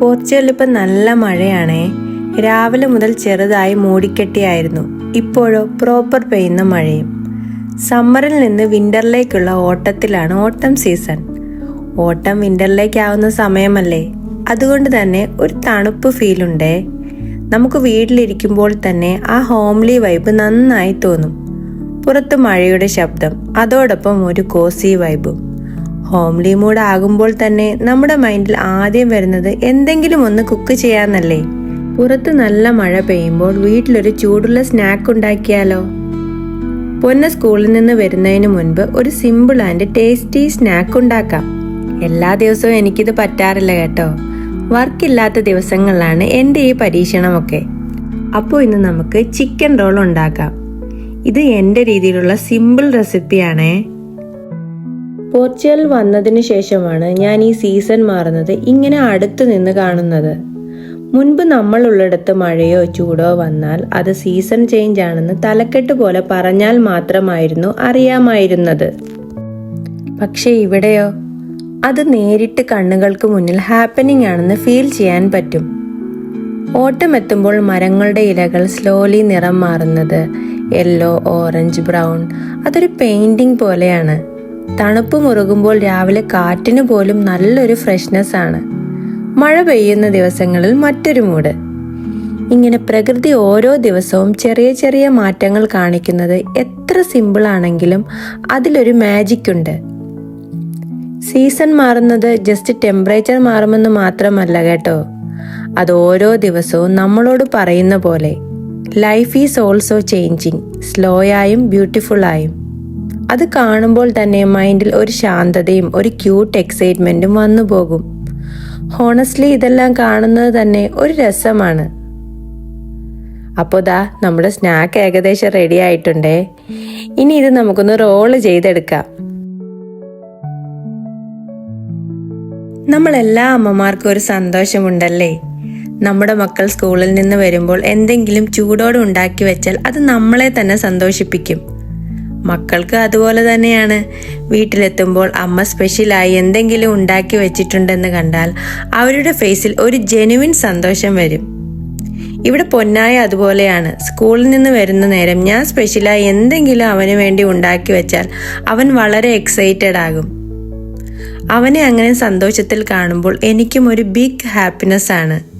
പോർച്ചുഗലിൽ ഇപ്പം നല്ല മഴയാണേ. രാവിലെ മുതൽ ചെറുതായി മൂടിക്കെട്ടിയായിരുന്നു. ഇപ്പോഴോ പ്രോപ്പർ പെയ്യുന്ന മഴയും. സമ്മറിൽ നിന്ന് വിന്ററിലേക്കുള്ള ഓട്ടത്തിലാണ് ഓട്ടം സീസൺ ഓട്ടം വിന്ററിലേക്കാവുന്ന സമയമല്ലേ? അതുകൊണ്ട് തന്നെ ഒരു തണുപ്പ് ഫീലുണ്ടേ നമുക്ക് വീട്ടിലിരിക്കുമ്പോൾ തന്നെ ആ ഹോംലി വൈബ് നന്നായി തോന്നും. പുറത്ത് മഴയുടെ ശബ്ദം അതോടൊപ്പം ഒരു കോസി വൈബും ഹോംലി മൂഡ് ആകുമ്പോൾ തന്നെ നമ്മുടെ മൈൻഡിൽ ആദ്യം വരുന്നത് എന്തെങ്കിലും ഒന്ന് കുക്ക് ചെയ്യാന്നല്ലേ? പുറത്ത് നല്ല മഴ പെയ്യുമ്പോൾ വീട്ടിലൊരു ചൂടുള്ള സ്നാക്ക് ഉണ്ടാക്കിയാലോ? പൊന്ന സ്കൂളിൽ നിന്ന് വരുന്നതിന് മുൻപ് ഒരു സിമ്പിൾ ആൻഡ് ടേസ്റ്റി സ്നാക്ക് ഉണ്ടാക്കാം. എല്ലാ ദിവസവും എനിക്കിത് പറ്റാറില്ല കേട്ടോ. വർക്ക് ഇല്ലാത്ത ദിവസങ്ങളിലാണ് എന്റെ ഈ പരീക്ഷണമൊക്കെ. അപ്പോൾ ഇന്ന് നമുക്ക് ചിക്കൻ റോൾ ഉണ്ടാക്കാം. ഇത് എന്റെ രീതിയിലുള്ള സിമ്പിൾ റെസിപ്പിയാണേ പോർച്ചുഗൽ വന്നതിന് ശേഷമാണ് ഞാൻ ഈ സീസൺ മാറുന്നത് ഇങ്ങനെ അടുത്ത് നിന്ന് കാണുന്നത്. മുൻപ് നമ്മൾ ഉള്ളിടത്ത് മഴയോ ചൂടോ വന്നാൽ അത് സീസൺ ചേഞ്ച് ആണെന്ന് തലക്കെട്ട് പോലെ പറഞ്ഞാൽ മാത്രമായിരുന്നു അറിയാമായിരുന്നത്. പക്ഷേ ഇവിടെയോ? അത് നേരിട്ട് കണ്ണുകൾക്ക് മുന്നിൽ ഹാപ്പനിങ് ആണെന്ന് ഫീൽ ചെയ്യാൻ പറ്റും. ഓട്ടം എത്തുമ്പോൾ മരങ്ങളുടെ ഇലകൾ സ്ലോലി നിറം മാറുന്നത്. യെല്ലോ ഓറഞ്ച് ബ്രൗൺ അതൊരു പെയിന്റിംഗ് പോലെയാണ്. തണുപ്പ് മുറുകുമ്പോൾ രാവിലെ കാറ്റിന് പോലും നല്ലൊരു ഫ്രഷ്നെസ് ആണ്. മഴ പെയ്യുന്ന ദിവസങ്ങളിൽ മറ്റൊരു മൂഡ് ഇങ്ങനെ പ്രകൃതി ഓരോ ദിവസവും ചെറിയ ചെറിയ മാറ്റങ്ങൾ കാണിക്കുന്നത് എത്ര സിമ്പിൾ ആണെങ്കിലും അതിലൊരു മാജിക് ഉണ്ട്. സീസൺ മാറുന്നത് ജസ്റ്റ് ടെമ്പറേച്ചർ മാറുമെന്ന് മാത്രമല്ല കേട്ടോ. അത് ഓരോ ദിവസവും നമ്മളോട് പറയുന്ന പോലെ. ലൈഫ് ഈസ് ഓൾസോ ചേഞ്ചിങ് സ്ലോയായും ബ്യൂട്ടിഫുള്ളായും അത് കാണുമ്പോൾ തന്നെ മൈൻഡിൽ ഒരു ശാന്തതയും ഒരു ക്യൂട്ട് എക്സൈറ്റ്മെന്റും വന്നു പോകും. ഹോണസ്റ്റ്ലി ഇതെല്ലാം കാണുന്നത് തന്നെ ഒരു രസമാണ്. അപ്പോൾ ദാ നമ്മുടെ സ്നാക്ക് ഏകദേശം റെഡി ആയിട്ടുണ്ടേ. ഇനി ഇത് നമുക്കൊന്ന് റോൾ ചെയ്തെടുക്കാം. നമ്മളെല്ലാ അമ്മമാർക്കും ഒരു സന്തോഷമുണ്ടല്ലേ? നമ്മുടെ മക്കൾ സ്കൂളിൽ നിന്ന് വരുമ്പോൾ എന്തെങ്കിലും ചൂടോടെ ഉണ്ടാക്കി വെച്ചാൽ അത് നമ്മളെ തന്നെ സന്തോഷിപ്പിക്കും. മക്കൾക്ക് അതുപോലെ തന്നെയാണ്. വീട്ടിലെത്തുമ്പോൾ അമ്മ സ്പെഷ്യലായി എന്തെങ്കിലും ഉണ്ടാക്കി വെച്ചിട്ടുണ്ടെന്ന് കണ്ടാൽ അവരുടെ ഫേസിൽ ഒരു ജെനുവിൻ സന്തോഷം വരും. ഇവിടെ പൊന്നായ അതുപോലെയാണ്. സ്കൂളിൽ നിന്ന് വരുന്ന നേരം ഞാൻ സ്പെഷ്യലായി എന്തെങ്കിലും അവന് വേണ്ടി ഉണ്ടാക്കി വെച്ചാൽ അവൻ വളരെ എക്സൈറ്റഡ് ആകും. അവനെ അങ്ങനെ സന്തോഷത്തിൽ കാണുമ്പോൾ എനിക്കും ഒരു ബിഗ് ഹാപ്പിനെസ് ആണ്.